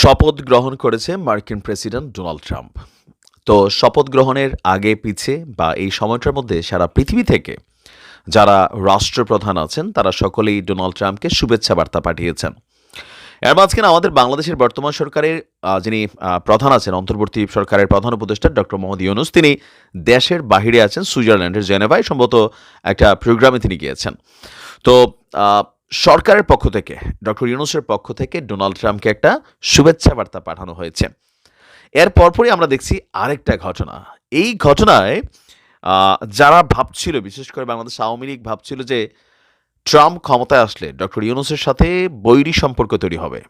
শপথ গ্রহণ করেছে মার্কিন প্রেসিডেন্ট ডোনাল্ড ট্রাম্প। তো শপথ গ্রহণের আগে পিছে বা এই সময়টার মধ্যে সারা পৃথিবী থেকে যারা রাষ্ট্রপ্রধান আছেন, তারা সকলেই ডোনাল্ড ট্রাম্পকে শুভেচ্ছা বার্তা পাঠিয়েছেন। এর মাঝখানে আমাদের বাংলাদেশের বর্তমান সরকারের যিনি প্রধান আছেন, অন্তর্বর্তী সরকারের প্রধান উপদেষ্টা ডক্টর মোহাম্মদ ইউনুস, তিনি দেশের বাহিরে আছেন, সুইজারল্যান্ডের জেনেভায়, সম্ভবত একটা প্রোগ্রামে তিনি গিয়েছেন। তো সরকারের পক্ষ থেকে, ডক্টর ইউনুসের পক্ষ থেকে ডোনাল্ড ট্রাম্পকে একটা শুভেচ্ছা বার্তা পাঠানো হয়েছে। এর পরপরই আমরা দেখছি আরেকটা ঘটনা। এই ঘটনায় যারা ভাবছিল, বিশেষ করে বাংলাদেশ আওয়ামী লীগ ভাবছিল যে ট্রাম্প ক্ষমতায় আসলে ডক্টর ইউনুসের সাথে বৈরী সম্পর্ক তৈরি হবে।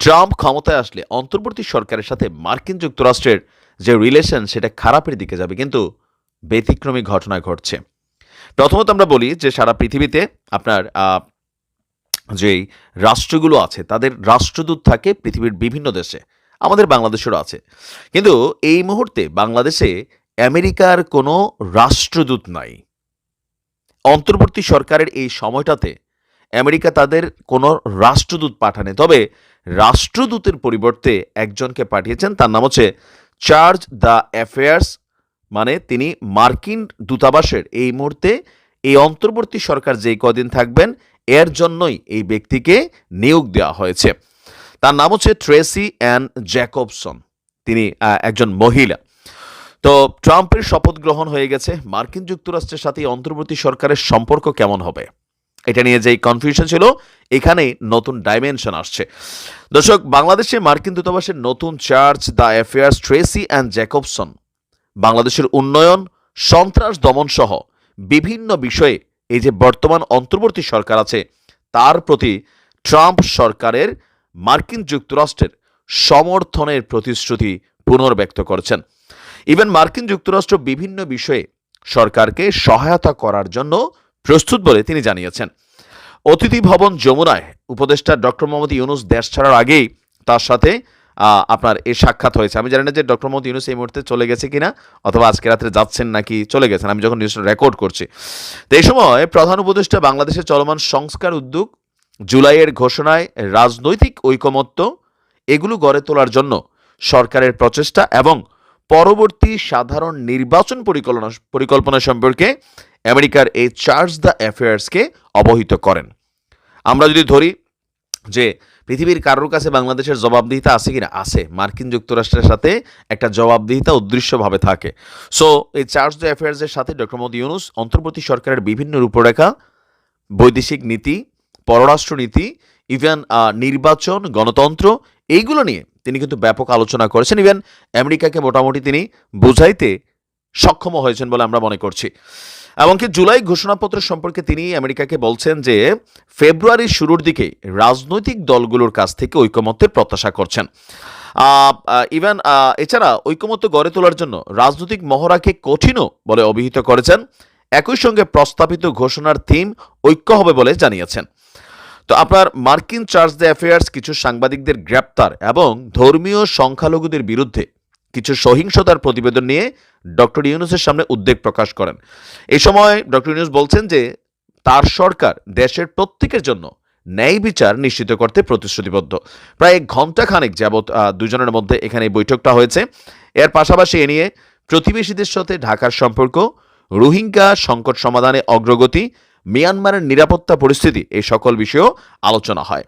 ট্রাম্প ক্ষমতায় আসলে অন্তর্বর্তী সরকারের সাথে মার্কিন যুক্তরাষ্ট্রের যে রিলেশন সেটা খারাপের দিকে যাবে, কিন্তু ব্যতিক্রমী ঘটনা ঘটছে। প্রথমত আমরা বলি যে সারা পৃথিবীতে আপনার যেই রাষ্ট্রগুলো আছে, তাদের রাষ্ট্রদূত থাকে পৃথিবীর বিভিন্ন দেশে, আমাদের বাংলাদেশেরও আছে। কিন্তু এই মুহূর্তে বাংলাদেশে আমেরিকার কোনো রাষ্ট্রদূত নাই। অন্তর্বর্তী সরকারের এই সময়টাতে আমেরিকা তাদের কোনো রাষ্ট্রদূত পাঠানে তবে রাষ্ট্রদূতের পরিবর্তে একজনকে পাঠিয়েছেন, তার নাম হচ্ছে চার্জ দ্য অ্যাফেয়ার্স মানে তিনি মার্কিন দূতাবাসের এই মুহূর্তে এই অন্তর্বর্তী সরকার যেই কদিন থাকবেন, এর জন্যই এই ব্যক্তিকে নিয়োগ দেওয়া হয়েছে। তার নাম হচ্ছে ট্রেসি অ্যান জ্যাকবসন। তিনি একজন মহিলা। তো ট্রাম্পের শপথ গ্রহণ হয়ে গেছে। মার্কিন যুক্তরাষ্ট্রের সাথে অন্তর্বর্তী সরকারের সম্পর্ক কেমন হবে? এটা নিয়ে যেই কনফিউশন ছিল, এখানেই নতুন ডাইমেনশন আসছে। দর্শক, বাংলাদেশে মার্কিন দূতাবাসের নতুন charge the affairs Tracy Ann Jacobson. বাংলাদেশের উন্নয়ন, সন্ত্রাস দমন সহ বিভিন্ন বিষয়ে এই যে বর্তমান অন্তর্বর্তী সরকার আছে, তার প্রতি ট্রাম্প সরকারের মার্কিন যুক্তরাষ্ট্রের সমর্থনের প্রতিশ্রুতি পুনর্ব্যক্ত করছেন। ইভেন মার্কিন যুক্তরাষ্ট্র বিভিন্ন বিষয়ে সরকারকে সহায়তা করার জন্য প্রস্তুত বলে তিনি জানিয়েছেন। অতিথি ভবন যমুনায় উপদেষ্টা ডক্টর মোহাম্মদ ইউনুস দেশ ছাড়ার আগেই তার সাথে আপনার এই সাক্ষাৎ হয়েছে। আমি জানি না যে ডক্টর মোহাম্মদ ইউনুস এই মুহূর্তে চলে গেছে কিনা, অথবা আজকে রাত্রে যাচ্ছেন নাকি চলে গেছেন। আমি যখন নিউজটা রেকর্ড করছি, তো এই সময় প্রধান উপদেষ্টা বাংলাদেশের চলমান সংস্কার উদ্যোগ, জুলাইয়ের ঘোষণায় রাজনৈতিক ঐকমত্য, এগুলো গড়ে তোলার জন্য সরকারের প্রচেষ্টা এবং পরবর্তী সাধারণ নির্বাচন পরিকল্পনা পরিকল্পনা সম্পর্কে আমেরিকার এই চার্জ দ্য অ্যাফেয়ার্সকে অবহিত করেন। আমরা যদি ধরি যে পৃথিবীর কারোর কাছে বাংলাদেশের জবাবদিহিতা আছে কিনা? আছে। মার্কিন যুক্তরাষ্ট্রের সাথে একটা জবাবদিহিতা উদ্দৃশ্যভাবে থাকে। সো এই চার্জ দ্য অ্যাফেয়ার্সের সাথে ডক্টর মোদী ইউনুস অন্তর্বর্তী সরকারের বিভিন্ন রূপরেখা, বৈদেশিক নীতি, পররাষ্ট্র নীতি ইভেন নির্বাচন, গণতন্ত্র, এইগুলো নিয়ে তিনি কিন্তু ব্যাপক আলোচনা করেছেন। ইভেন আমেরিকাকে মোটামুটি তিনি বুঝাইতে সক্ষম হয়েছেন বলে আমরা মনে করছি। এমনকি জুলাই ঘোষণাপত্র সম্পর্কে তিনি আমেরিকাকে বলছেন যে ফেব্রুয়ারির শুরুর দিকে রাজনৈতিক দলগুলোর কাছ থেকে ঐকমত্যের প্রত্যাশা করছেন। ইভেন এছাড়া ঐকমত্য গড়ে তোলার জন্য রাজনৈতিক মহড়াকে কঠিনও বলে অভিহিত করেছেন। একই সঙ্গে প্রস্তাবিত ঘোষণার থিম ঐক্য হবে বলে জানিয়েছেন। তো আপনার মার্কিন চার্জ দ্য অ্যাফেয়ার্স কিছু সাংবাদিকদের গ্রেপ্তার এবং ধর্মীয় সংখ্যালঘুদের বিরুদ্ধে কিছু সহিংসতার প্রতিবেদন নিয়ে ডক্টর ইউনুসের সামনে উদ্বেগ প্রকাশ করেন। এই সময় ডক্টর ইউনুস বলছেন যে, তার সরকার দেশের প্রত্যেকের জন্য ন্যায় বিচার নিশ্চিত করতে প্রতিশ্রুতিবদ্ধ। প্রায় এক ঘণ্টা খানেক যাবৎ দুজনের মধ্যে এখানে বৈঠকটা হয়েছে। এর পাশাপাশি এ নিয়ে প্রতিবেশীদের সাথে ঢাকার সম্পর্ক, রোহিঙ্গা সংকট সমাধানে অগ্রগতি, মিয়ানমারের নিরাপত্তা পরিস্থিতি, এই সকল বিষয়েও আলোচনা হয়।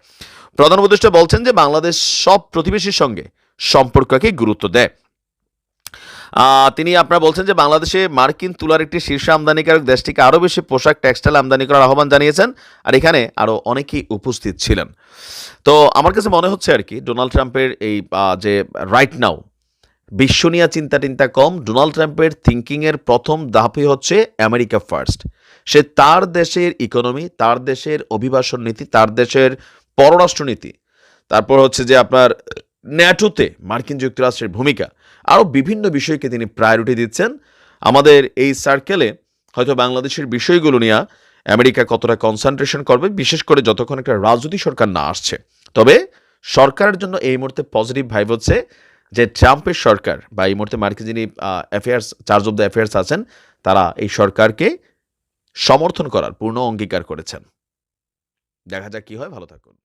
প্রধান উপদেষ্টা বলছেন যে, বাংলাদেশ সব প্রতিবেশীর সঙ্গে সম্পর্ককে গুরুত্ব দেয়। তিনি আপনারা বলছেন যে বাংলাদেশে মার্কিন তুলার একটি শীর্ষ আমদানিকারক দেশটিকে আরও বেশি পোশাক, টেক্সটাইল আমদানি করার আহ্বান জানিয়েছেন। আর এখানে আরও অনেকেই উপস্থিত ছিলেন। তো আমার কাছে মনে হচ্ছে আর কি, ডোনাল্ড ট্রাম্পের এই যে রাইট নাও বিশ্ব নিয়ে চিন্তা টিন্তা কম, ডোনাল্ড ট্রাম্পের থিঙ্কিংয়ের প্রথম ধাপই হচ্ছে আমেরিকা ফার্স্ট সে তার দেশের ইকোনমি তার দেশের অভিবাসন নীতি, তার দেশের পররাষ্ট্রনীতি। তারপর হচ্ছে যে আপনার ন্যাটোতে মার্কিন যুক্তরাষ্ট্রের ভূমিকা, আরও বিভিন্ন বিষয়কে তিনি প্রায়োরিটি দিচ্ছেন। আমাদের এই সার্কেলে হয়তো বাংলাদেশের বিষয়গুলো নিয়ে আমেরিকা কতটা কনসেন্ট্রেশন করবে, বিশেষ করে যতক্ষণ একটা রাজনৈতিক সরকার না আসছে। তবে সরকারের জন্য এই মুহূর্তে পজিটিভ ভাইব হচ্ছে যে ট্রাম্পের সরকার বা এই মুহূর্তে মার্কিন যিনি affairs charge of the affairs আছেন, তারা এই সরকারকে সমর্থন করার পূর্ণ অঙ্গীকার করেছেন। দেখা যাক কি হয়, ভালো থাকুন।